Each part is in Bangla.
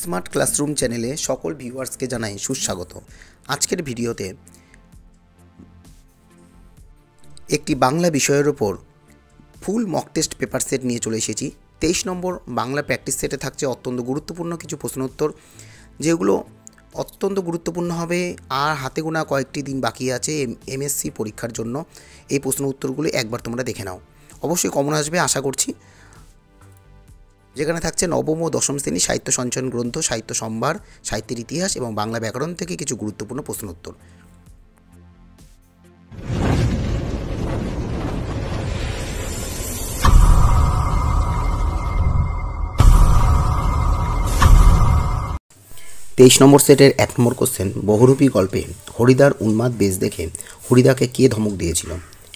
স্মার্ট ক্লাসরুম চ্যানেলে সকল ভিউয়ার্সকে জানাই সুস্বাগত। আজকের ভিডিওতে একটি বাংলা বিষয়ের ওপর full mock test paper set নিয়ে চলে এসেছি। তেইশ নম্বর বাংলা প্র্যাকটিস সেটে থাকছে অত্যন্ত গুরুত্বপূর্ণ কিছু প্রশ্ন উত্তর, যেগুলো অত্যন্ত গুরুত্বপূর্ণ হবে। আর হাতে গোনা কয়েকটি দিন বাকি আছে এমএসসি পরীক্ষার জন্য। এই প্রশ্ন উত্তরগুলি একবার তোমরা দেখে নাও। অবশ্যই কমন আসবে, আশা করছি। যেখানে থাকছে নবম ও দশম শ্রেণি সাহিত্য সঞ্চয়ন গ্রন্থ, সাহিত্য সম্ভার, সাহিত্যের ইতিহাস এবং বাংলা ব্যাকরণ থেকে কিছু গুরুত্বপূর্ণ প্রশ্ন উত্তর তেইশ নম্বর সেটের এক নম্বর কোশ্চেন বহুরূপী গল্পে হরিদার উন্মাদ বেশ দেখে হরিদাকে কে ধমক দিয়েছিল?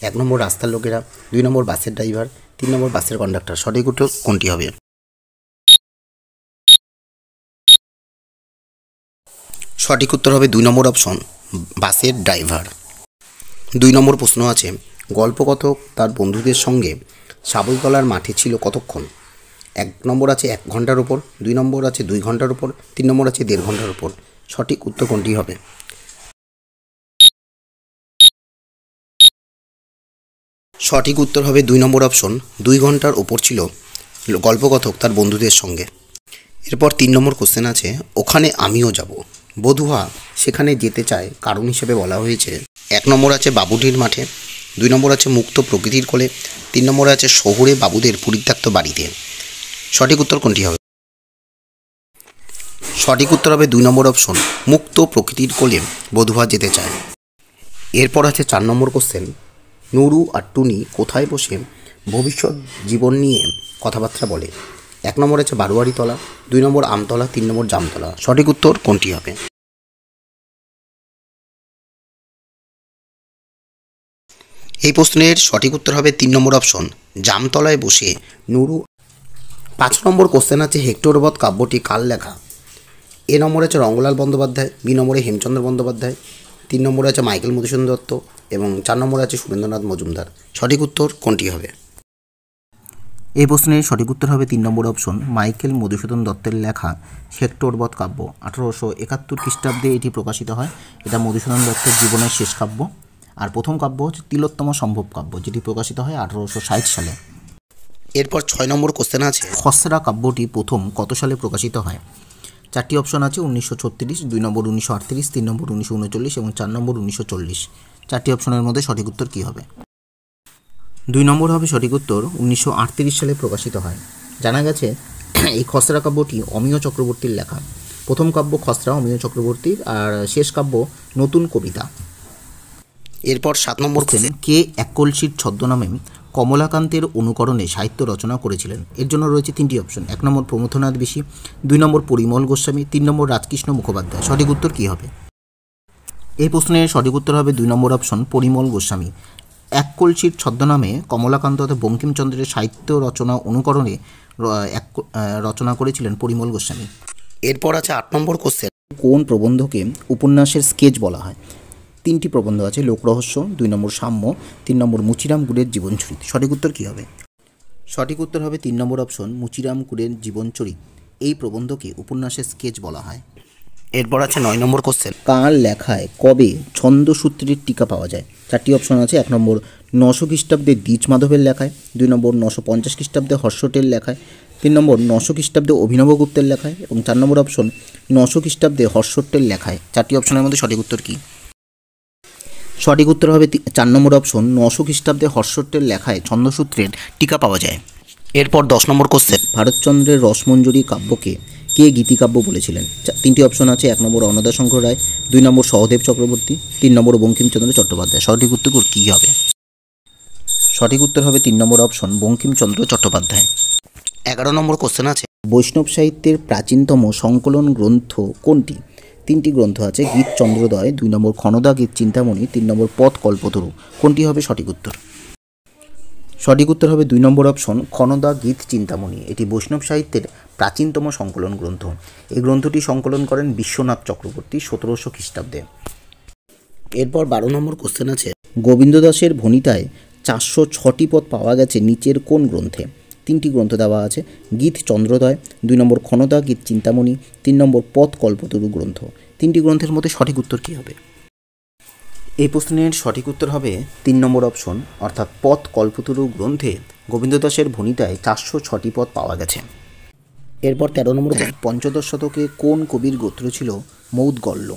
এক নম্বর রাস্তার লোকেরা, দুই নম্বর বাসের ড্রাইভার তিন নম্বর বাসের কন্ডাক্টর সঠিক উত্তর কোনটি হবে? সঠিক উত্তর হবে দুই নম্বর অপশন, বাসের ড্রাইভার। দুই নম্বর প্রশ্ন আছে, গল্পকথক তার বন্ধুদের সঙ্গে সাবলতলার মাঠে ছিল কতক্ষণ? এক নম্বর আছে এক ঘণ্টার উপর, দুই নম্বর আছে দুই ঘণ্টার উপর, তিন নম্বর আছে দেড় ঘণ্টার উপর। সঠিক উত্তর কোনটি হবে? সঠিক উত্তর হবে দুই নম্বর অপশন, দুই ঘণ্টার ওপর ছিল গল্পকথক তার বন্ধুদের সঙ্গে। এরপর তিন নম্বর কোশ্চেন আছে, ওখানে আমিও যাব। বধুয়া সেখানে যেতে চায় কারণ হিসেবে বলা হয়েছে। এক নম্বর আছে বাবুটির মাঠে, দুই নম্বর আছে মুক্ত প্রকৃতির কোলে, তিন নম্বর আছে শহুরে বাবুদের পরিত্যক্ত বাড়িতে। সঠিক উত্তর কোনটি হবে? সঠিক উত্তর হবে দুই নম্বর অপশন মুক্ত প্রকৃতির কোলে বধুয়া যেতে চায়। এরপর আছে চার নম্বর কোশ্চেন নুরু আর টুনি কোথায় বসে ভবিষ্যৎ জীবন নিয়ে কথাবার্তা বলে? এক নম্বর আছে বারোয়ারি তলা দুই নম্বর আমতলা, তিন নম্বর জামতলা। সঠিক উত্তর কোনটি হবে? এই প্রশ্নের সঠিক উত্তর হবে তিন নম্বর অপশন, জামতলায় বসে নুরু পাঁচ নম্বর কোশ্চেন আছে হেক্টরবধ কাব্যটি কাল লেখা? এ নম্বরে আছে রঙ্গলাল বন্দ্যোপাধ্যায়, বি নম্বরে হেমচন্দ্র বন্দ্যোপাধ্যায়, তিন নম্বরে আছে মাইকেল মধুসূদন দত্ত এবং চার নম্বরে আছে সুরেন্দ্রনাথ মজুমদার। সঠিক উত্তর কোনটি হবে? এই প্রশ্নের সঠিক উত্তর হবে তিন নম্বর অপশন মাইকেল মধুসূদন দত্তের লেখা সেক্টরবধ কাব্য। আঠারোশো একাত্তর খ্রিস্টাব্দে এটি প্রকাশিত হয়। এটা মধুসূদন দত্তের জীবনের শেষ কাব্য। আর প্রথম কাব্য হচ্ছে তিলোত্তম সম্ভব কাব্য যেটি প্রকাশিত হয় আঠারোশো ষাট সালে। এরপর ছয় নম্বর কোশ্চেন আছে। খসড়া কাব্যটি প্রথম কত সালে প্রকাশিত হয়? চারটি অপশন আছে উনিশশো ছত্রিশ দুই নম্বর উনিশশো আটত্রিশ তিন নম্বর উনিশশো উনচল্লিশ এবং চার নম্বর উনিশশো চল্লিশ। চারটি অপশনের মধ্যে সঠিক উত্তর কী হবে? দুই নম্বর হবে সঠিক উত্তর উনিশশো আটত্রিশ সালে প্রকাশিত হয়। জানা গেছে এই খসড়া কাব্যটি অমিয় চক্রবর্তীর লেখা। প্রথম কাব্য খসড়া অমিয় চক্রবর্তীর আর শেষ কাব্য নতুন কবিতা। এরপর সাত নম্বর কে একলশির ছদ্মনামে কমলাকান্তের অনুকরণে সাহিত্য রচনা করেছিলেন? এর জন্য রয়েছে তিনটি অপশন এক নম্বর প্রমথনাথ বেশি দুই নম্বর পরিমল গোস্বামী তিন নম্বর রাজকৃষ্ণ মুখোপাধ্যায়। সঠিক উত্তর কী হবে? এই প্রশ্নের সঠিক উত্তর হবে দুই নম্বর অপশন পরিমল গোস্বামী। এক কলসির ছদ্মনামে কমলাকান্ত বঙ্কিমচন্দ্রের সাহিত্য রচনা অনুকরণে এক রচনা করেছিলেন পরিমল গোস্বামী। এরপর আছে আট নম্বর কোশ্চেন কোন প্রবন্ধকে উপন্যাসের স্কেচ বলা হয়? তিনটি প্রবন্ধ আছে লোকরহস্য দুই নম্বর সাম্য তিন নম্বর মুচিরাম গুড়ের জীবনচরিত। সঠিক উত্তর কী হবে? সঠিক উত্তর হবে তিন নম্বর অপশন মুচিরাম গুড়ের জীবনচরিত। এই প্রবন্ধকে উপন্যাসের স্কেচ বলা হয়। এরপর আছে নয় নম্বর কোশ্চেন কার লেখায় কবে ছন্দসূত্রের টিকা পাওয়া যায়? চারটি অপশন আছে, এক নম্বর নশো খ্রিস্টাব্দে দ্বিজ মাধবের লেখায়, দুই নম্বর নশো পঞ্চাশ খ্রিস্টাব্দে হর্ষটের লেখায়, তিন নম্বর নশো খ্রিস্টাব্দে অভিনবগুপ্তের লেখায় এবং চার নম্বর অপশন নশো খ্রিস্টাব্দে হর্ষটের লেখায়। চারটি অপশনের মধ্যে সঠিক উত্তর কী? সঠিক উত্তর হবে চার নম্বর অপশন নশো খ্রিস্টাব্দে হর্ষটের লেখায় ছন্দসূত্রের টিকা পাওয়া যায়। এরপর দশ নম্বর কোশ্চেন ভারতচন্দ্রের রসমঞ্জুরি কাব্যকে কে গীতিকাব্য বলেছিলেন? তিনটি অপশন আছে এক নম্বর অন্নদা শঙ্কর রায় দুই নম্বর সহদেব চক্রবর্তী তিন নম্বর বঙ্কিমচন্দ্র চট্টোপাধ্যায়। সঠিক উত্তর কী হবে? সঠিক উত্তর হবে তিন নম্বর অপশন বঙ্কিমচন্দ্র চট্টোপাধ্যায়। এগারো নম্বর কোশ্চেন আছে। বৈষ্ণব সাহিত্যের প্রাচীনতম সংকলন গ্রন্থ কোনটি? তিনটি গ্রন্থ আছে গীত চন্দ্রোদয় দুই নম্বর ক্ষণদা গীত চিন্তামণি তিন নম্বর পথ কল্পতরু। কোনটি হবে সঠিক উত্তর? সঠিক উত্তর হবে দুই নম্বর অপশন ক্ষণদা গীত চিন্তামণি। এটি বৈষ্ণব সাহিত্যের প্রাচীনতম সংকলন গ্রন্থ। এই গ্রন্থটি সংকলন করেন বিশ্বনাথ চক্রবর্তী সতেরোশো খ্রিস্টাব্দে। এরপর বারো নম্বর কোশ্চেন আছে, গোবিন্দ দাসের ভণিতায় চারশো ছটি পদ পাওয়া গেছে নিচের কোন গ্রন্থে? তিনটি গ্রন্থ দেওয়া আছে, গীত চন্দ্রোদয়, দুই নম্বর ক্ষণদা গীত চিন্তামণি, তিন নম্বর পথ কল্পতরু গ্রন্থ। তিনটি গ্রন্থের মধ্যে সঠিক উত্তর কী হবে? এই প্রশ্নের সঠিক উত্তর হবে তিন নম্বর অপশন অর্থাৎ পথ কল্পতরু গ্রন্থে গোবিন্দ দাসের ভণিতায় চারশো ছটি পদ পাওয়া গেছে। এরপর তেরো নম্বর পঞ্চদশ শতকে কোন কবির গোত্র ছিল মৌদগল্ল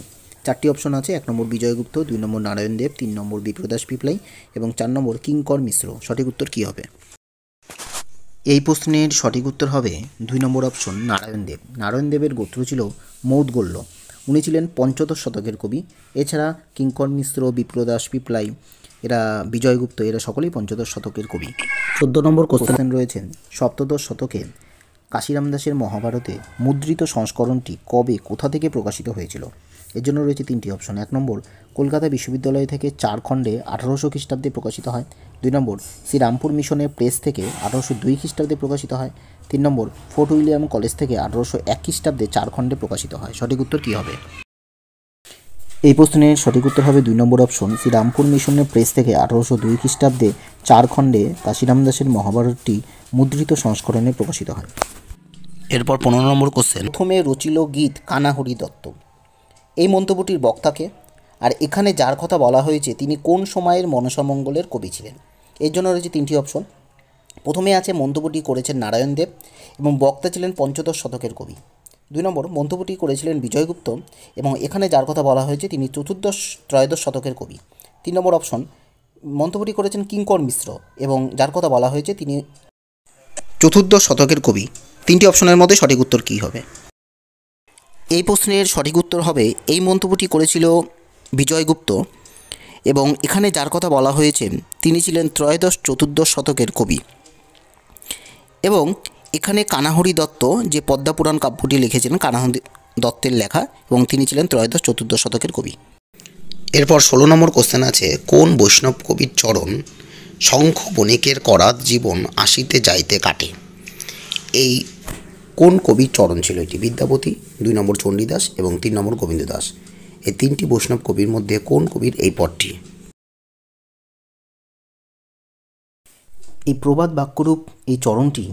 চারটি অপশন আছে এক নম্বর বিজয়গুপ্ত দুই নম্বর নারায়ণ দেব তিন নম্বর বিপ্রদাস পিপলাই এবং চার নম্বর কিঙ্কর মিশ্র। সঠিক উত্তর কী হবে? এই প্রশ্নের সঠিক উত্তর হবে দুই নম্বর অপশন নারায়ণ দেব। নারায়ণ দেবের গোত্র ছিল মৌদগল্য উনি ছিলেন পঞ্চদশ শতকের কবি। এছাড়া কিঙ্কর মিশ্র বিপ্রদাস পিপলাই এরা বিজয়গুপ্ত এরা সকলেই পঞ্চদশ শতকের কবি। চোদ্দ নম্বর কোশ্চেন রয়েছেন সপ্তদশ শতকে কাশিরাম দাসের মহাভারতে মুদ্রিত সংস্করণটি কবে, কোথা থেকে প্রকাশিত হয়েছিল? এর জন্য রয়েছে তিনটি অপশন। এক নম্বর, কলকাতা বিশ্ববিদ্যালয় থেকে চার খণ্ডে আঠারোশো খ্রিস্টাব্দে প্রকাশিত হয়। দুই নম্বর, শ্রীরামপুর মিশনের প্রেস থেকে আঠারোশো দুই খ্রিস্টাব্দে প্রকাশিত হয়। তিন নম্বর, ফোর্ট উইলিয়াম কলেজ থেকে আঠারোশো এক খ্রিস্টাব্দে চার খণ্ডে প্রকাশিত হয়। সঠিক উত্তর কী হবে? এই প্রশ্নের সঠিক উত্তর হবে দুই নম্বর অপশন, শ্রীরামপুর মিশনের প্রেস থেকে আঠারোশো দুই খ্রিস্টাব্দে চার খণ্ডে কাশিরাম দাসের মহাভারতটি মুদ্রিত সংস্করণে প্রকাশিত হয়। এরপর পনেরো নম্বর কোশ্চেন প্রথমে রচিল গীত কানাহরি দত্ত। এই মন্তব্যটির বক্তাকে, আর এখানে যার কথা বলা হয়েছে, তিনি কোন সময়ের মনসামঙ্গলের কবি ছিলেন? এর জন্য রয়েছে তিনটি অপশন প্রথমে আছে, মন্তব্যটি করেছেন নারায়ণ দেব এবং বক্তা ছিলেন পঞ্চদশ শতকের কবি। দুই নম্বর, মন্তব্যটি করেছিলেন বিজয়গুপ্ত এবং এখানে যার কথা বলা হয়েছে, তিনি চতুর্দশ, ত্রয়োদশ শতকের কবি। তিন নম্বর অপশন মন্তব্যটি করেছেন কিঙ্কর মিশ্র এবং যার কথা বলা হয়েছে, তিনি চতুর্দশ শতকের কবি। তিনটি অপশনের মধ্যে সঠিক উত্তর কী হবে? এই প্রশ্নের সঠিক উত্তর হবে, এই মন্তব্যটি করেছিল বিজয়গুপ্ত এবং এখানে যার কথা বলা হয়েছে, তিনি ছিলেন ত্রয়োদশ চতুর্দশ শতকের কবি। এবং এখানে কানাহরি দত্ত যে পদ্মাপুরাণ কাব্যটি লিখেছিলেন কানাহরি দত্তের লেখা, এবং তিনি ছিলেন ত্রয়োদশ চতুর্দশ শতকের কবি। এরপর ষোলো নম্বর কোশ্চেন আছে, কোন বৈষ্ণব কবির চরণ শঙ্খ বণিকের করাত জীবন আসিতে যাইতে কাটে? এই কোন কবির চরণ ছিল এটি? বিদ্যাপতি দুই নম্বর চণ্ডীদাস এবং তিন নম্বর গোবিন্দ দাস এই তিনটি বৈষ্ণব কবির মধ্যে কোন কবির এই পদটি? এই প্রবাদ বাক্যরূপ এই চরণটি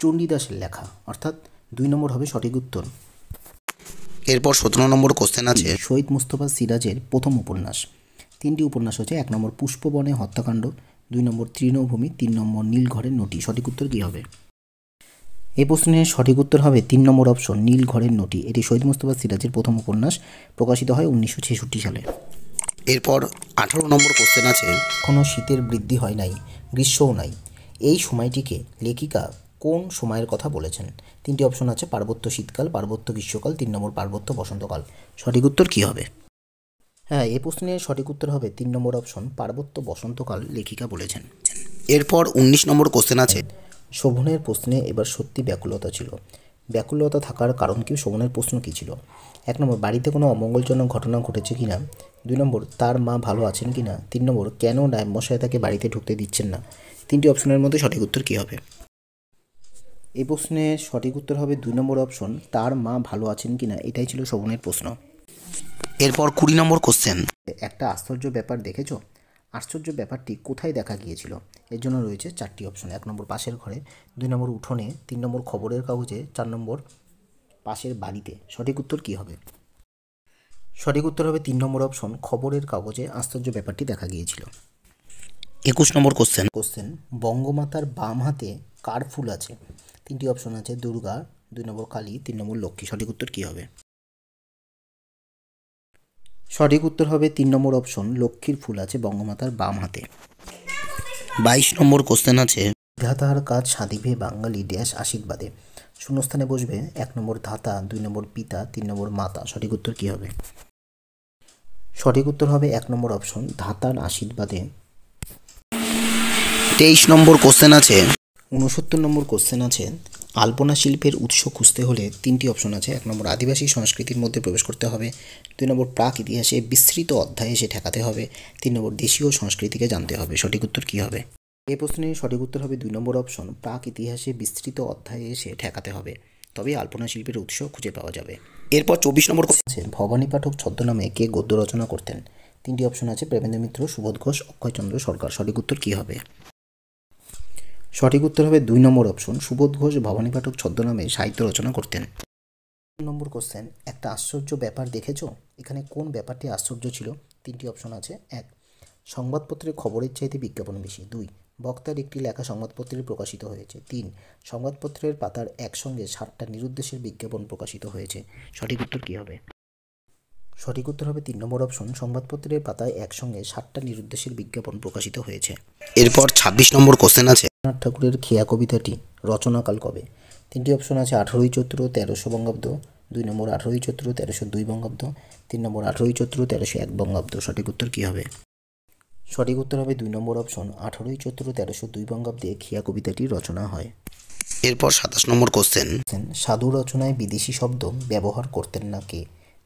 চণ্ডীদাসের লেখা অর্থাৎ দুই নম্বর হবে সঠিক উত্তর। এরপর সতেরো নম্বর কোশ্চেন আছে। শহীদ মুস্তফা সিরাজের প্রথম উপন্যাস। তিনটি উপন্যাস হচ্ছে এক নম্বর পুষ্পবনে হত্যাকাণ্ড দুই নম্বর তৃণভূমি তিন নম্বর নীলঘরের নটি। সঠিক উত্তর কী হবে? এই প্রশ্নের সঠিক উত্তর হবে তিন নম্বর অপশন নীলঘরের নটি। এটি শহীদ মুস্তফা সিরাজের প্রথম উপন্যাস প্রকাশিত হয় উনিশশো ছেষট্টি সালে। এরপর আঠারো নম্বর কোশ্চেন আছে এখনও শীতের বৃদ্ধি হয় নাই গ্রীষ্মও নাই। এই সময়টিকে লেখিকা কোন সময়ের কথা বলেছেন? তিনটি অপশন আছে পার্বত্য শীতকাল পার্বত্য গ্রীষ্মকাল তিন নম্বর পার্বত্য বসন্তকাল। সঠিক উত্তর কী হবে? হ্যাঁ এই প্রশ্নের সঠিক উত্তর হবে তিন নম্বর অপশন পার্বত্য বসন্তকাল লেখিকা বলেছেন। এরপর উনিশ নম্বর কোশ্চেন আছে শোভনের প্রশ্নে এবার সত্যি ব্যাকুলতা ছিল। ব্যাকুলতা থাকার কারণ কি, শোভনের প্রশ্ন কী ছিল? এক নম্বর, বাড়িতে কোনো অমঙ্গলজনক ঘটনা ঘটেছে কি না দুই নম্বর, তার মা ভালো আছেন কি না তিন নম্বর, কেন মশাই তাকে বাড়িতে ঢুকতে দিচ্ছেন না? তিনটি অপশনের মধ্যে সঠিক উত্তর কী হবে? এই প্রশ্নের সঠিক উত্তর হবে দুই নম্বর অপশন, তার মা ভালো আছেন কি না এটাই ছিল শোভনের প্রশ্ন। এরপর কুড়ি নম্বর কোশ্চেন একটা আশ্চর্য ব্যাপার দেখেছ? আশ্চর্য ব্যাপারটি কোথায় দেখা গিয়েছিল? এর জন্য রয়েছে চারটি অপশন এক নম্বর পাশের ঘরে দুই নম্বর উঠোনে তিন নম্বর খবরের কাগজে চার নম্বর পাশের বাড়িতে। সঠিক উত্তর কী হবে? সঠিক উত্তর হবে তিন নম্বর অপশন খবরের কাগজে আশ্চর্য ব্যাপারটি দেখা গিয়েছিল। একুশ নম্বর কোশ্চেন কোশ্চেন বঙ্গমাতার বাম হাতে কার ফুল আছে? তিনটি অপশন আছে দুর্গা দুই নম্বর কালী তিন নম্বর লক্ষ্মী। সঠিক উত্তর কী হবে? সঠিক উত্তর হবে তিন নম্বর অপশন, লক্ষ্মীর ফুল আছে বঙ্গমাতার বাম হাতে। বাইশ নম্বর কোশ্চেন আছে, ধাতার কাজ সাধিবে বাঙালি ড্যাশ আশীর্বাদে। শূন্যস্থানে বসবে এক নম্বর ধাতা, দুই নম্বর পিতা, তিন নম্বর মাতা। সঠিক উত্তর কী হবে? সঠিক উত্তর হবে এক নম্বর অপশন, ধাতার আশীর্বাদে। তেইশ নম্বর কোশ্চেন আছে উনসত্তর নম্বর কোশ্চেন আছে আলপনা শিল্পের উৎস খুঁজতে হলে তিনটি অপশন আছে। এক নম্বর, আদিবাসী সংস্কৃতির মধ্যে প্রবেশ করতে হবে। দুই নম্বর, প্রাক ইতিহাসে বিস্তৃত অধ্যায়ে এসে ঠেকাতে হবে। তিন নম্বর, দেশীয় সংস্কৃতিকে জানতে হবে। সঠিক উত্তর কী হবে? এই প্রশ্নের সঠিক উত্তর হবে দুই নম্বর অপশন, প্রাক ইতিহাসে বিস্তৃত অধ্যায়ে এসে ঠেকাতে হবে। তবে আলপনা শিল্পের উৎস খুঁজে পাওয়া যাবে। এরপর চব্বিশ নম্বর আছে, ভবানী পাঠক ছদ্মনামে কে গদ্য রচনা করতেন? তিনটি অপশন আছে, প্রেমেন্দ্র মিত্র, সুবোধ ঘোষ, অক্ষয়চন্দ্র সরকার। সঠিক উত্তর কী হবে? সঠিক উত্তর হবে দুই নম্বর অপশন সুবোধ ঘোষ, ভবানী পাঠক ছদ্মনামে সাহিত্য রচনা করতেন। তিন নম্বর কোশ্চেন একটা আশ্চর্য ব্যাপার দেখেছ? এখানে কোন ব্যাপারটি আশ্চর্য ছিল? তিনটি অপশন আছে। এক, সংবাদপত্রের খবরের চাইতে বিজ্ঞাপন বেশি। দুই, বক্তার একটি লেখা সংবাদপত্রে প্রকাশিত হয়েছে। তিন, সংবাদপত্রের পাতার একসঙ্গে ষাটটা নিরুদ্দেশের বিজ্ঞাপন প্রকাশিত হয়েছে। সঠিক উত্তর কী হবে? সঠিক উত্তর হবে তিন নম্বর অপশন সংবাদপত্রের পাতায় একসঙ্গে ষাটটা নিরুদ্দেশের বিজ্ঞাপন প্রকাশিত হয়েছে। এরপর ছাব্বিশ নম্বর কোশ্চেন আছে। রবীন্দ্রনাথ ঠাকুরের খেয়া কবিতাটি রচনাকাল কবে? তিনটি অপশন আছে আঠারোই চৈত্র তেরোশো বঙ্গাব্দ দুই নম্বর আঠারোই চৈত্র তেরোশো দুই বঙ্গাব্দ তিন নম্বর আঠারোই চৈত্র তেরোশো এক বঙ্গাব্দ। সঠিক উত্তর কী হবে? সঠিক উত্তর হবে দুই নম্বর অপশন আঠারোই চৈত্র তেরোশো দুই বঙ্গাব্দে খেয়া কবিতাটি রচনা হয়। এরপর সাতাশ নম্বর কোশ্চেন সাধু রচনায় বিদেশি শব্দ ব্যবহার করতেন না কে?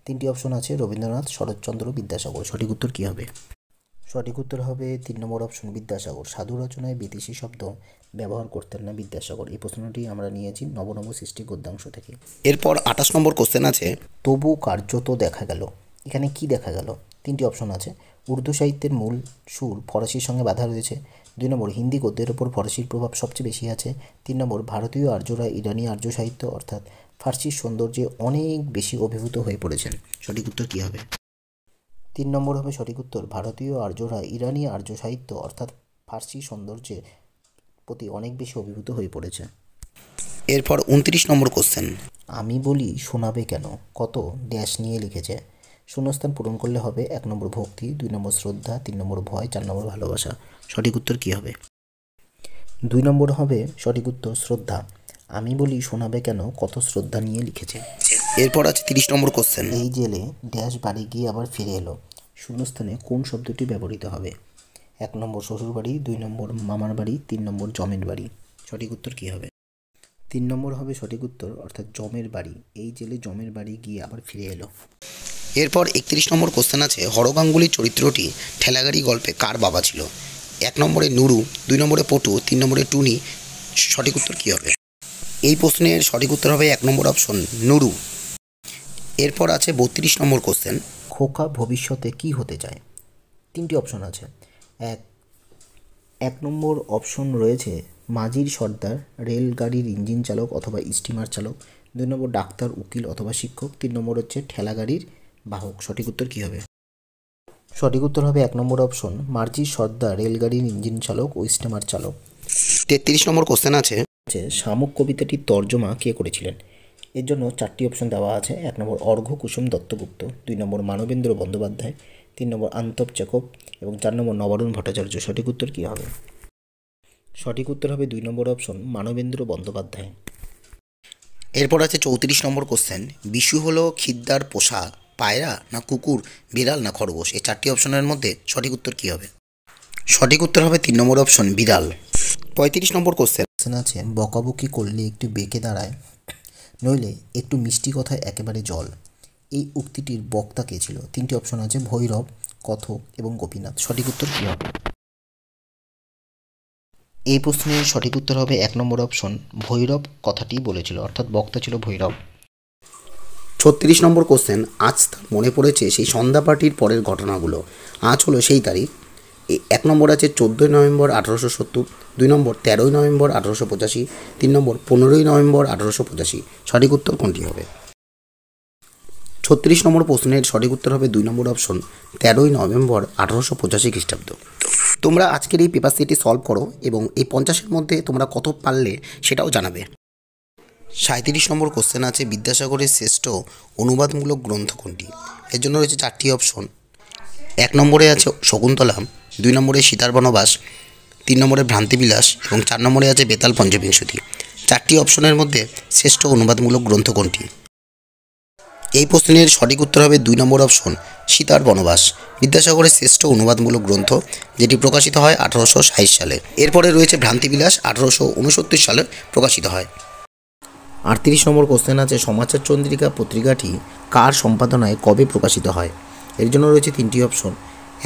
তিনটি অপশন আছে রবীন্দ্রনাথ শরৎচন্দ্র বিদ্যাসাগর। সঠিক উত্তর কী হবে? সঠিক উত্তর হবে তিন নম্বর অপশন বিদ্যাসাগর। সাধু রচনায় বিদেশি শব্দ ব্যবহার করতেন না বিদ্যাসাগর। এই প্রশ্নটি আমরা নিয়েছি নবনব সৃষ্টি গদ্যাংশ থেকে। এরপর আঠাশ নম্বর কোশ্চেন আছে তবু কার্যত দেখা গেল। এখানে কি দেখা গেল? তিনটি অপশন আছে। উর্দু সাহিত্যের মূল সুর ফরাসির সঙ্গে বাধা রয়েছে। দুই নম্বর হিন্দি গদ্যের ওপর ফরাসির প্রভাব সবচেয়ে বেশি আছে। তিন নম্বর ভারতীয় আর্যরা ইরানি আর্য সাহিত্য অর্থাৎ ফার্সির সৌন্দর্যে অনেক বেশি অভিভূত হয়ে পড়েছেন। সঠিক উত্তর কী হবে? তিন নম্বর হবে সঠিক উত্তর। ভারতীয় আর্যরা ইরানি আর্য সাহিত্য অর্থাৎ ফার্সি সৌন্দর্যে প্রতি অনেক বেশি অভিভূত হয়ে পড়েছে। এরপর উনত্রিশ নম্বর কোশ্চেন আমি বলি শোনাবে কেন? কত? ড্যাশ নিয়ে লিখেছে। শূন্যস্থান পূরণ করলে হবে এক নম্বর ভক্তি দুই নম্বর শ্রদ্ধা তিন নম্বর ভয় চার নম্বর ভালোবাসা। সঠিক উত্তর কী হবে? দুই নম্বর হবে সঠিক উত্তর শ্রদ্ধা। আমি বলি শোনাবে কেন? কত শ্রদ্ধা নিয়ে লিখেছে। এরপর আছে তিরিশ নম্বর কোশ্চেন এই জেলে ড্যাশ বাড়ি গিয়ে আবার ফিরে এলো। শূন্যস্থানে কোন শব্দটি ব্যবহৃত হবে? এক নম্বর শ্বশুর বাড়ি, দুই নম্বর মামার বাড়ি, তিন নম্বর জমের বাড়ি। সঠিক উত্তর কী হবে? তিন নম্বর হবে সঠিক উত্তর, অর্থাৎ জমের বাড়ি। এই জেলে জমের বাড়ি গিয়ে আবার ফিরে এলো। এরপর একত্রিশ নম্বর কোশ্চেন আছে, হরগাঙ্গুলি চরিত্রটি ঠেলাগাড়ি গল্পে কার বাবা ছিল? এক নম্বরে নুরু, দুই নম্বরে পটু, তিন নম্বরে টুনি। সঠিক উত্তর কী হবে? এই প্রশ্নের সঠিক উত্তর হবে এক নম্বর অপশন নুরু। এরপর আছে বত্রিশ নম্বর কোশ্চেন খোকা ভবিষ্যতে কি হতে চায়? তিনটি অপশন আছে। এক এক নম্বর অপশন রয়েছে মাঝির সর্দার রেলগাড়ির ইঞ্জিন চালক অথবা স্টিমার চালক। দুই নম্বর ডাক্তার উকিল অথবা শিক্ষক। তিন নম্বর হচ্ছে ঠেলাগাড়ির বাহক। সঠিক উত্তর কী হবে? সঠিক উত্তর হবে এক নম্বর অপশন মার্জির সর্দার রেলগাড়ির ইঞ্জিন চালক ও স্টিমার চালক। তেত্রিশ নম্বর কোশ্চেন আছে। আছে শামুক কবিতাটির তর্জমা কে করেছিলেন? এর জন্য চারটি অপশন দেওয়া আছে। এক নম্বর অর্ঘ্য কুসুম দত্তগুপ্ত, দুই নম্বর মানবেন্দ্র বন্দ্যোপাধ্যায়, তিন নম্বর আন্তব চেকব এবং চার নম্বর নবারুণ ভট্টাচার্য। সঠিক উত্তর কী হবে? সঠিক উত্তর হবে দুই নম্বর অপশন মানবেন্দ্র বন্দ্যোপাধ্যায়। এরপর আছে চৌত্রিশ নম্বর কোশ্চেন বিশু হলো খিদ্দার পোষা পায়রা না কুকুর, বিড়াল না খরগোশ? এই চারটি অপশনের মধ্যে সঠিক উত্তর কী হবে? সঠিক উত্তর হবে তিন নম্বর অপশন বিড়াল। পঁয়ত্রিশ নম্বর কোশ্চেন আছে, বকাবকি করলে একটু বেঁকে দাঁড়ায় নইলে একটু মিষ্টি কথায় একেবারে জল। এই উক্তিটির বক্তা কে ছিল? তিনটি অপশন আছে, ভৈরব, কথক এবং গোপীনাথ। সঠিক উত্তর কী হবে? এই প্রশ্নের সঠিক উত্তর হবে এক নম্বর অপশন, ভৈরব কথাটি বলেছিল, অর্থাৎ বক্তা ছিল ভৈরব। ছত্রিশ নম্বর কোশ্চেন, আজ মনে পড়েছে সেই সন্ধ্যা পার্টির পরের ঘটনাগুলো। আজ হলো সেই তারিখ। এক নম্বর আছে চোদ্দোই নভেম্বর আঠারোশো সত্তর, দুই নম্বর তেরোই নভেম্বর আঠারোশো পঁচাশি, তিন নম্বর পনেরোই নভেম্বর আঠারোশো পঁচাশি। সঠিক উত্তর কোনটি হবে? ছত্রিশ নম্বর প্রশ্নের সঠিক উত্তর হবে দুই নম্বর অপশন, তেরোই নভেম্বর আঠারোশো পঁচাশি খ্রিস্টাব্দ। তোমরা আজকের এই পেপার সেটটি সলভ করো এবং এই পঞ্চাশের মধ্যে তোমরা কত পারলে সেটাও জানাবে। সাঁত্রিশ নম্বর কোশ্চেন আছে, বিদ্যাসাগরের শ্রেষ্ঠ অনুবাদমূলক গ্রন্থ কোনটি? এর জন্য রয়েছে চারটি অপশন। এক নম্বরে আছে শকুন্তলা দুই নম্বরে সীতার বনবাস, তিন নম্বরে ভ্রান্তিবিলাস এবং চার নম্বরে আছে বেতাল পঞ্চবিংশতি। চারটি অপশনের মধ্যে শ্রেষ্ঠ অনুবাদমূলক গ্রন্থ কোনটি? এই প্রশ্নের সঠিক উত্তর হবে দুই নম্বর অপশন, সীতার বনবাস। বিদ্যাসাগরের শ্রেষ্ঠ অনুবাদমূলক গ্রন্থ, যেটি প্রকাশিত হয় আঠারোশো ষাট সালে। এরপরে রয়েছে ভ্রান্তিবিলাস, আঠারোশো উনসত্তর সালে প্রকাশিত হয়। আটত্রিশ নম্বর কোশ্চেন আছে সমাচার চন্দ্রিকা পত্রিকাটি কার সম্পাদনায় কবে প্রকাশিত হয়? এর জন্য রয়েছে তিনটি অপশন।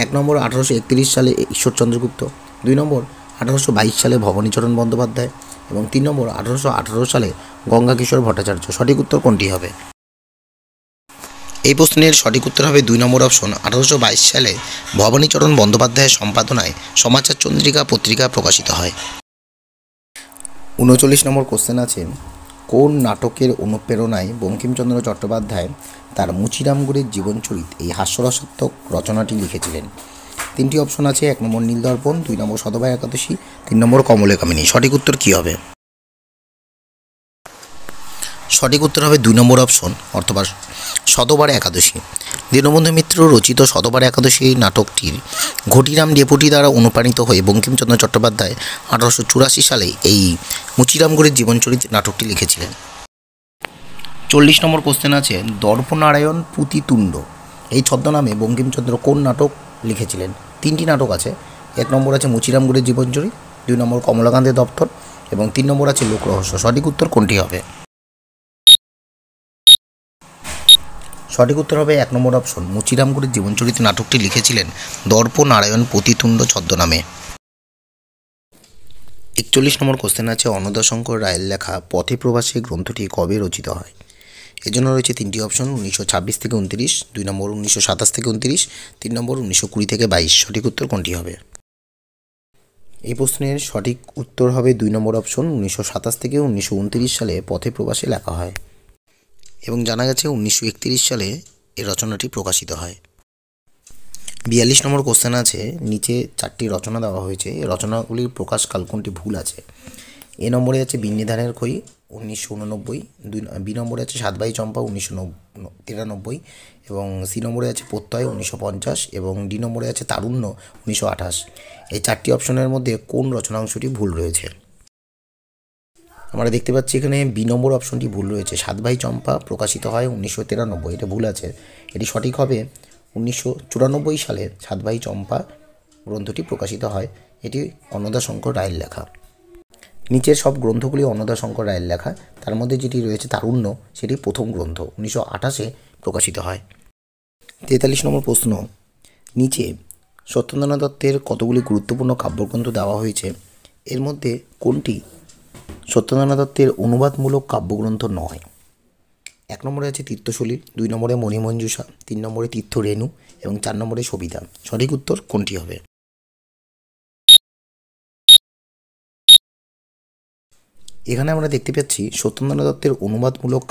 এক নম্বর আঠারোশো একত্রিশ সালে ঈশ্বরচন্দ্র গুপ্ত, দুই নম্বর আঠারোশো বাইশ সালে ভবানীচরণ বন্দ্যোপাধ্যায় এবং তিন নম্বর আঠারোশো আঠারো সালে গঙ্গাকিশোর ভট্টাচার্য। সঠিক উত্তর কোনটি হবে? এই প্রশ্নের সঠিক উত্তর হবে দুই নম্বর অপশন আঠারোশো বাইশ সালে ভবানীচরণ বন্দ্যোপাধ্যায়ের সম্পাদনায় সমাচার চন্দ্রিকা পত্রিকা প্রকাশিত হয়। উনচল্লিশ নম্বর কোশ্চেন আছে কোন নাটকের অনুপ্রেরণায় বঙ্কিমচন্দ্র চট্টোপাধ্যায় তার মুচিরামগুড়ের জীবনচরিত এই হাস্যরসাত্মক রচনাটি লিখেছিলেন? তিনটি অপশন আছে, এক নম্বর নীলদর্পণ, দুই নম্বর সদবায় একাদশী, তিন নম্বর কমলে কামিনী। সঠিক উত্তর কী হবে? সঠিক উত্তর হবে দুই নম্বর অপশন অর্থবা শতবার একাদশী। দীনবন্ধু মিত্র রচিত শতবার একাদশী নাটকটির ঘটিরাম ডেপুটি দ্বারা অনুপ্রাণিত হয়ে বঙ্কিমচন্দ্র চট্টোপাধ্যায় আঠারোশো চুরাশি সালে এই মুচিরামগড়ের জীবনচরিত নাটকটি লিখেছিলেন। চল্লিশ নম্বর কোশ্চেন আছে, দর্পনারায়ণ পুতিতুণ্ড। এই ছদ্মনামে বঙ্কিমচন্দ্র কোন নাটক লিখেছিলেন? তিনটি নাটক আছে, এক নম্বর আছে মুচিরামগুড়ের জীবনচরিত, দুই নম্বর কমলাকান্তের দপ্তর, এবং তিন নম্বর আছে লোকরহস্য। সঠিক উত্তর কোনটি হবে? সঠিক উত্তর হবে এক নম্বর অপশন, মুচিরামগুড়ের জীবনচরিত নাটকটি লিখেছিলেন দর্প নারায়ণ পতিতুণ্ড ছদ্মনামে। একচল্লিশ নম্বর কোশ্চেন আছে অন্নদাশঙ্কর রায়ের লেখা পথে প্রবাসী গ্রন্থটি কবে রচিত হয়? এজন্য রয়েছে তিনটি অপশন, উনিশশো ছাব্বিশ থেকে উনত্রিশ, দুই নম্বর উনিশশো সাতাশ থেকে উনত্রিশ, তিন নম্বর উনিশশো কুড়ি থেকে বাইশ। সঠিক উত্তর কোনটি হবে? এই প্রশ্নের সঠিক উত্তর হবে দুই নম্বর অপশন, উনিশশো সাতাশ থেকে উনিশশো উনত্রিশ সালে পথে প্রবাসে লেখা হয়। এবং জানা গেছে উনিশশো একত্রিশ সালে এই রচনাটি প্রকাশিত হয়। বিয়াল্লিশ নম্বর কোশ্চেন আছে, নিচে চারটি রচনা দেওয়া হয়েছে। এই রচনাগুলির প্রকাশকাল কোনটি ভুল আছে? এ নম্বরে আছে বিন্নিধানের খই উনিশশো উননব্বই, দুই বি নম্বরে আছে সাতবাই চম্পা উনিশশো তিরানব্বই এবং সি নম্বরে আছে প্রত্যয় উনিশশো পঞ্চাশ, এবং ডি নম্বরে আছে তারুণ্য উনিশশো আঠাশ। এই চারটি অপশনের মধ্যে কোন রচনাংশটি ভুল রয়েছে? আমরা দেখতে পাচ্ছি এখানে বি নম্বর অপশনটি ভুল রয়েছে। সাত ভাই চম্পা প্রকাশিত হয় উনিশশো তিরানব্বই। এটা ভুল আছে। এটি সঠিক হবে উনিশশো চুরানব্বই সালে সাত ভাই চম্পা গ্রন্থটি প্রকাশিত হয়। এটি অন্নদা শঙ্কর রায়ের লেখা। নিচের সব গ্রন্থগুলি অন্নদা শঙ্কর রায়ের লেখা। তার মধ্যে যেটি রয়েছে তারুণ্য, সেটি প্রথম গ্রন্থ উনিশশো আঠাশে প্রকাশিত হয়। তেতাল্লিশ নম্বর প্রশ্ন। নিচে সত্যেন্দ্রনাথ দত্তের কতগুলি গুরুত্বপূর্ণ কাব্যগ্রন্থ দেওয়া হয়েছে? এর মধ্যে কোনটি সত্যেন্দ্রনাথ দত্তের অনুবাদমূলক কাব্যগ্রন্থ নয়। এক নম্বরে আছে তীর্থশলীল দুই নম্বরে মণিমঞ্জুষা, তিন নম্বরে তীর্থ রেণু এবং চার নম্বরে সবিতা। সঠিক উত্তর কোনটি হবে? এখানে আমরা দেখতে পাচ্ছি, সত্যেন্দ্রনাথ দত্তের অনুবাদমূলক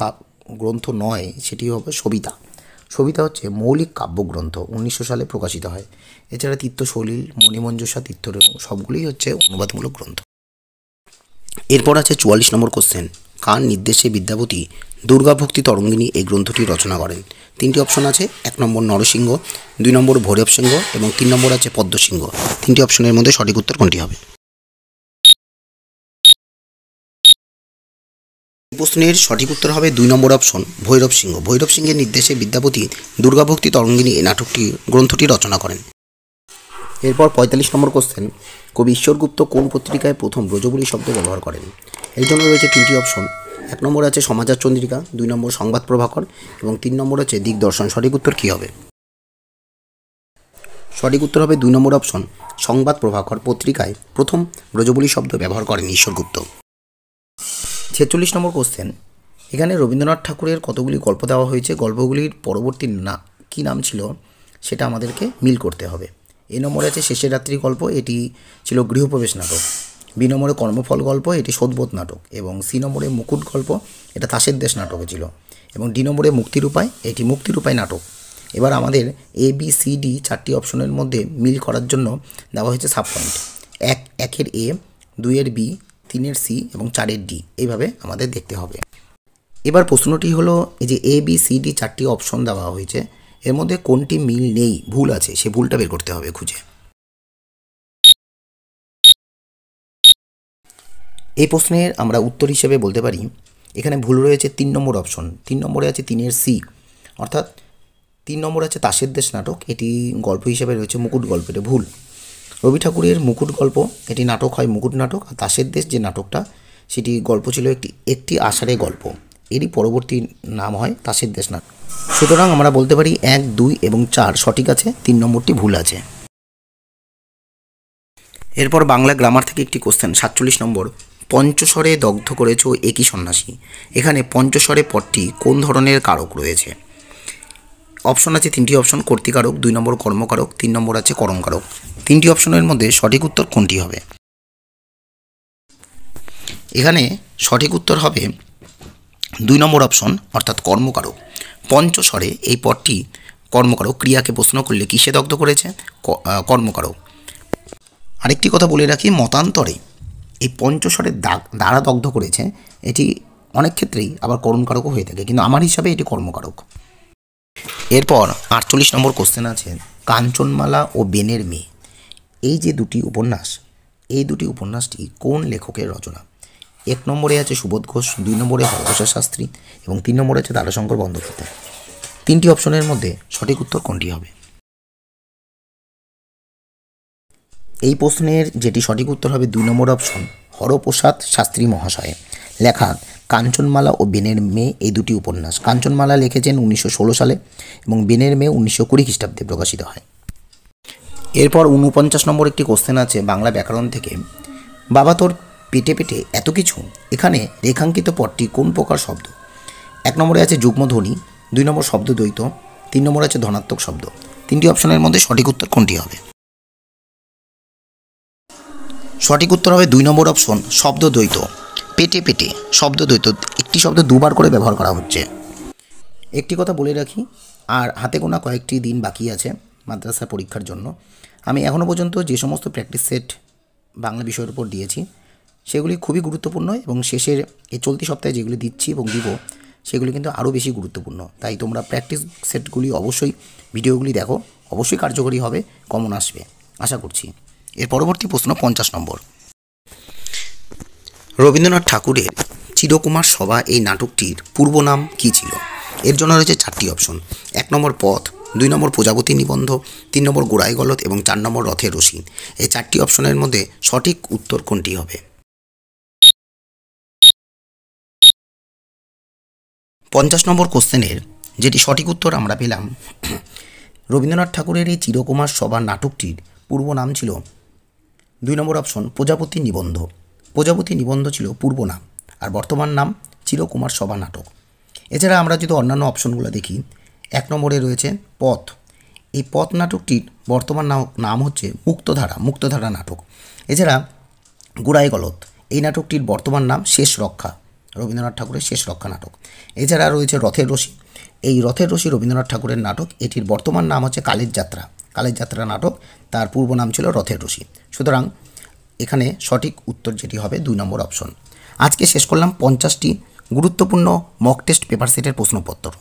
গ্রন্থ নয়, সেটি হবে সবিতা। সবিতা হচ্ছে মৌলিক কাব্যগ্রন্থ, উনিশশো সালে প্রকাশিত হয়। এছাড়া তীর্থশলীল মণিমঞ্জুষা, তীর্থরেণু, সবগুলোই হচ্ছে অনুবাদমূলক গ্রন্থ। এরপর আছে চুয়াল্লিশ নম্বর কোশ্চেন কার নির্দেশে বিদ্যাপতি দুর্গাভক্তি তরঙ্গিনী এই গ্রন্থটি রচনা করেন? তিনটি অপশন আছে, এক নম্বর নরসিংহ, দুই নম্বর ভৈরব সিংহ এবং তিন নম্বর আছে পদ্মসিংহ তিনটি অপশনের মধ্যে সঠিক উত্তর কোনটি হবে? প্রশ্নের সঠিক উত্তর হবে দুই নম্বর অপশন ভৈরব সিংহ। ভৈরব সিংহের নির্দেশে বিদ্যাপতি দুর্গাভক্তি তরঙ্গিনী এই নাটকটি, গ্রন্থটি রচনা করেন। এরপর পঁয়তাল্লিশ নম্বর কোশ্চেন কবি ঈশ্বরগুপ্ত কোন পত্রিকায় প্রথম ব্রজবুলি শব্দ ব্যবহার করেন? এর জন্য রয়েছে তিনটি অপশন এক নম্বর আছে সমাচার চন্দ্রিকা, দুই নম্বর সংবাদ প্রভাকর, এবং তিন নম্বর আছে দিগদর্শন। সঠিক উত্তর কী হবে? সঠিক উত্তর হবে দুই নম্বর অপশন সংবাদ প্রভাকর পত্রিকায় প্রথম ব্রজবুলি শব্দ ব্যবহার করেন ঈশ্বরগুপ্ত। ছেচল্লিশ নম্বর কোশ্চেন এখানে রবীন্দ্রনাথ ঠাকুরের কতগুলি গল্প দেওয়া হয়েছে? গল্পগুলির পরবর্তী না, কী নাম ছিল? সেটা আমাদেরকে মিল করতে হবে। এ নম্বরে আছে শেষের রাত্রি গল্প, এটি ছিল গৃহপ্রবেশ নাটক। বি নম্বরে কর্মফল গল্প, এটি সোদবোধ নাটক এবং সি নম্বরে মুকুট গল্প, এটা তাসের দেশ নাটকে ছিল। এবং ডি নম্বরে মুক্তির উপায় এটি মুক্তির উপায় নাটক। এবার আমাদের এ, বি, সি, ডি চারটি অপশনের মধ্যে মিল করার জন্য দেওয়া হয়েছে সাব পয়েন্ট এক, একের এ, দুইয়ের বি, তিনের সি এবং চারের ডি, এইভাবে আমাদের দেখতে হবে। এবার প্রশ্নটি হলো, এই যে এ, বি, সি, ডি চারটি অপশন দেওয়া হয়েছে এর মধ্যে কোনটি মিল নেই, ভুল আছে, সে ভুলটা বের করতে হবে খুঁজে। এই প্রশ্নের আমরা উত্তর হিসেবে বলতে পারি, এখানে ভুল রয়েছে তিন নম্বর অপশন। তিন নম্বরে আছে তিনের সি, অর্থাৎ তিন নম্বর আছে তাসের দেশ নাটক, এটি গল্প হিসেবে রয়েছে মুকুট গল্প, এটা ভুল। রবি ঠাকুরের মুকুট গল্প, এটি নাটক হয় মুকুট নাটক, আর তাসের দেশ যে নাটকটা, সেটি গল্প ছিল একটি একটি আষাঢ়ে গল্প। এরই পরবর্তী নাম হয় তাসির দেশনাথ। সুতরাং আমরা বলতে পারি এক, দুই এবং চার সঠিক আছে, তিন নম্বরটি ভুল আছে। এরপর বাংলা গ্রামার থেকে একটি কোশ্চেন সাতচল্লিশ নম্বর। পঞ্চস্বরে দগ্ধ করেছ একই সন্ন্যাসী। এখানে পঞ্চস্বরে পদটি কোন ধরনের কারক রয়েছে? অপশন আছে তিনটি অপশন কর্তিকারক, দুই নম্বর কর্মকারক, তিন নম্বর আছে করমকারক। তিনটি অপশনের মধ্যে সঠিক উত্তর কোনটি হবে? এখানে সঠিক উত্তর হবে দুই নম্বর অপশন, অর্থাৎ কর্মকারক। পঞ্চস্বরে এই পদটি কর্মকারক ক্রিয়াকে প্রশ্ন করলে কিসে দগ্ধ করেছে? কর্মকারক। আরেকটি কথা বলে রাখি, মতান্তরে এই পঞ্চস্বরের দাগ দ্বারা দগ্ধ করেছে, এটি অনেক ক্ষেত্রেই আবার কর্মকারকও হয়ে থাকে, কিন্তু আমার হিসাবে এটি কর্মকারক। এরপর আটচল্লিশ নম্বর কোশ্চেন আছে, কাঞ্চনমালা ও বেনের মেয়ে। এই যে দুটি উপন্যাস, এই দুটি উপন্যাসটি কোন লেখকের রচনা? এক নম্বরে আছে সুবোধ ঘোষ, দুই নম্বরে হরপ্রসাদ শাস্ত্রী এবং তিন নম্বরে আছে দারাশঙ্কর বন্দ্যোপাধ্যায়। তিনটি অপশনের মধ্যে সঠিক উত্তর কোনটি হবে? এই প্রশ্নের যেটি সঠিক উত্তর হবে দুই নম্বর অপশন, হরপ্রসাদ শাস্ত্রী মহাশয় লেখা, কাঞ্চনমালা ও বেনের মেয়ে এই দুটি উপন্যাস। কাঞ্চনমালা লিখেছেন উনিশশো ষোলো সালে এবং বেনের মেয়ে উনিশশো কুড়ি খ্রিস্টাব্দে প্রকাশিত হয়। এরপর উনপঞ্চাশ নম্বর একটি কোশ্চেন আছে বাংলা ব্যাকরণ থেকে। বাবা তোর পেটে পেটে এত কিছু? এখানে রেখাঙ্কিত পদটি কোন প্রকার শব্দ? এক নম্বরে আছে যুগ্মধ্বনি, দুই নম্বর শব্দ দ্বৈত, তিন নম্বরে আছে ধনাত্মক শব্দ। তিনটি অপশনের মধ্যে সঠিক উত্তর কোনটি হবে? সঠিক উত্তর হবে দুই নম্বর অপশন, শব্দ দ্বৈত। পেটে পেটে শব্দ দ্বৈত, একটি শব্দ দুবার করে ব্যবহার করা হচ্ছে। একটি কথা বলে রাখি, আর হাতে গোনা কয়েকটি দিন বাকি আছে মাদ্রাসা পরীক্ষার জন্য। আমি এখনও পর্যন্ত যে সমস্ত প্র্যাকটিস সেট বাংলা বিষয়ের উপর দিয়েছি সেগুলি খুবই গুরুত্বপূর্ণ এবং শেষের এই চলতি সপ্তাহে যেগুলি দিচ্ছি এবং দিব, সেগুলি কিন্তু আরও বেশি গুরুত্বপূর্ণ। তাই তোমরা প্র্যাকটিস সেটগুলি অবশ্যই ভিডিওগুলি দেখো, অবশ্যই কার্যকরী হবে কমন আসবে। আশা করছি। এর পরবর্তী প্রশ্ন পঞ্চাশ নম্বর। রবীন্দ্রনাথ ঠাকুরের চিরকুমার সভা এই নাটকটির পূর্ব নাম কী ছিল? এর জন্য রয়েছে চারটি অপশন এক নম্বর পথ, দুই নম্বর প্রজাপতি নিবন্ধ, তিন নম্বর গোড়াই গলত এবং চার নম্বর রথের রশি। এই চারটি অপশনের মধ্যে সঠিক উত্তর কোনটি হবে? পঞ্চাশ নম্বর কোশ্চেনের যেটি সঠিক উত্তর আমরা পেলাম, রবীন্দ্রনাথ ঠাকুরের এই চিরকুমার সভা নাটকটির পূর্ব নাম ছিল দুই নম্বর অপশন, প্রজাপতি নিবন্ধ। প্রজাপতি নিবন্ধ ছিল পূর্ব নাম আর বর্তমান নাম চিরকুমার সভা নাটক। এছাড়া আমরা যদি অন্যান্য অপশনগুলো দেখি, এক নম্বরে রয়েছে পথ। এই পথ নাটকটির বর্তমান নাম- হচ্ছে মুক্তধারা মুক্তধারা নাটক। এছাড়া গুড়াই গলত এই নাটকটির বর্তমান নাম শেষ রক্ষা রবীন্দ্রনাথ ঠাকুরের শেষ রক্ষা নাটক। এছাড়া রয়েছে রথের রশি। এই রথের রশি রবীন্দ্রনাথ ঠাকুরের নাটক। এটির বর্তমান নাম হচ্ছে কালের যাত্রা। কালের যাত্রা নাটক, তার পূর্ব নাম ছিল রথের রশি। সুতরাং এখানে সঠিক উত্তর যেটি হবে দুই নম্বর অপশন। আজকে শেষ করলাম পঞ্চাশটি গুরুত্বপূর্ণ মক টেস্ট পেপার সেটের প্রশ্নপত্র।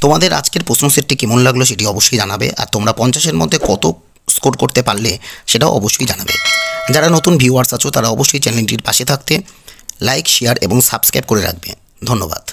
তোমাদের আজকের প্রশ্ন সেটটি কেমন লাগল সেটি অবশ্যই জানাবে। আর তোমরা পঞ্চাশের মধ্যে কত স্কোর করতে পারলে সেটাও অবশ্যই জানাবে। যারা নতুন ভিউয়ার্স আছো তারা অবশ্যই চ্যানেলটির পাশে থাকতে লাইক শেয়ার এবং সাবস্ক্রাইব করে রাখবে ধন্যবাদ।